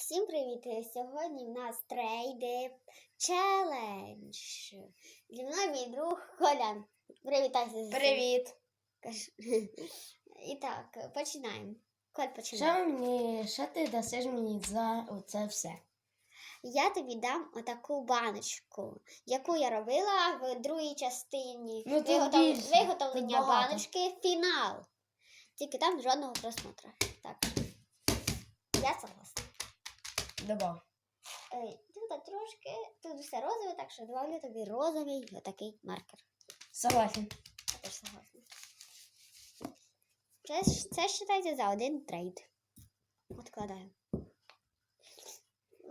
Всім привіт! Сьогодні в нас трейди челендж. Зі мною мій друг Колян. Привітайся. Привіт! І так, починаємо. Коль, починай. Що мені, що ти дасиш мені за оце все? Я тобі дам отаку баночку, яку я робила в другій частині Ну, Виготов- більше, виготовлення баночки фінал. Тільки там жодного просмотру. Так. Я согласна. Добав. Е, Тут трошки, тут все розове, так що добавлю тобі розовий отакий маркер. Согласен. Я теж согласна. Це, це вважається за один трейд. Откладаю.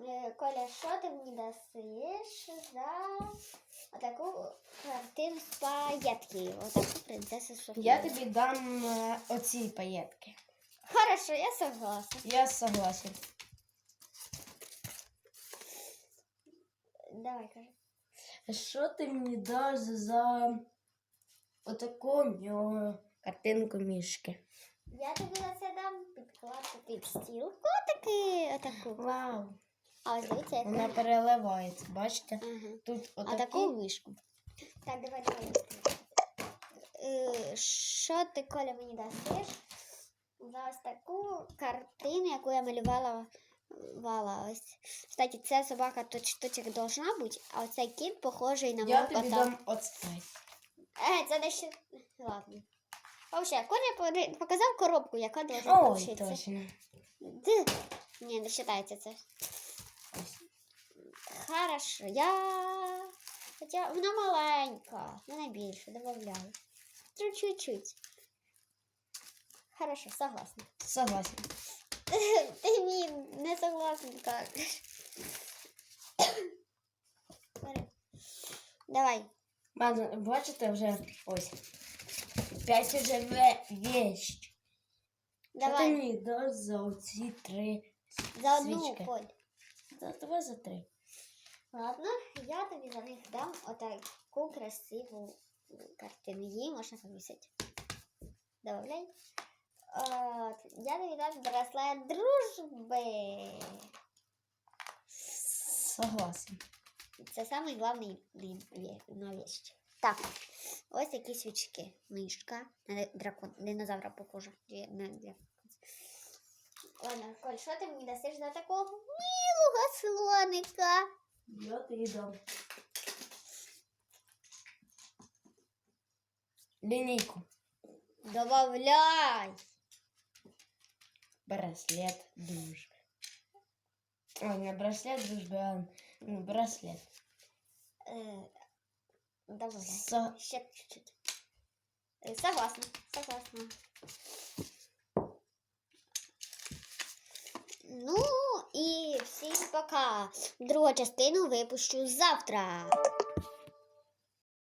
Е, Коля, що ти мені дасиш за отаку картину з паєтки? Отаку принцесу Софію. Я тобі дам е, оці паєтки. Хорошо, я согласна. Я согласен. Давай, кажи. Що ти мені даш за отаку мьо, картинку мішки? Я тобі за це дам підкладку під стіл. Котики отаку. Вау! А ось дивіться, як Вона вона. переливається, бачите? Ага. Тут А отакі. таку мишку. Так, давай, давай. Е, Що ти, Коля, мені дасиш? За ось таку картину, яку я малювала. Вала. Ось. Кстати, ця собака точно должна бути, а оцей кіт похожий на Я мого тобі кота. дам оцей. Е, це не ще. Ладно. Вообще, Коля поди- показав коробку, яка должна Ой, получитися. точно. Д. Ні, не вважається це. Хорошо, я. Хоча вона маленька, не найбільше, добавляю. Чуть-чуть. Хорошо, согласна. Согласен. Ти мені не согласен кажеш. Бери. Давай. Ладно, бачите вже ось. П'ять уже ве- вещь. Що ти Давай. мені даш за оці три За одну свічки? Коль. За давай за три. Ладно, я тобі за них дам отаку красиву картину. Її можна повісити. Добавляй. От, я тобі дам браслет дружби. Согласен. Це самий главний на вещь. Так, ось такі свічки. Мишка. На дракон, динозавра похожа. Ладно, Коль, що ти мені дасиш за такого милого слоника? Я тобі дам. Лінійку. Добавляй! Браслет дружби. Ой, не браслет дружби, а ну, браслет. Э, добавляй. Со... Ще чуть-чуть. Э, Согласна, согласна. Ну і всім пока. Другу частину випущу завтра.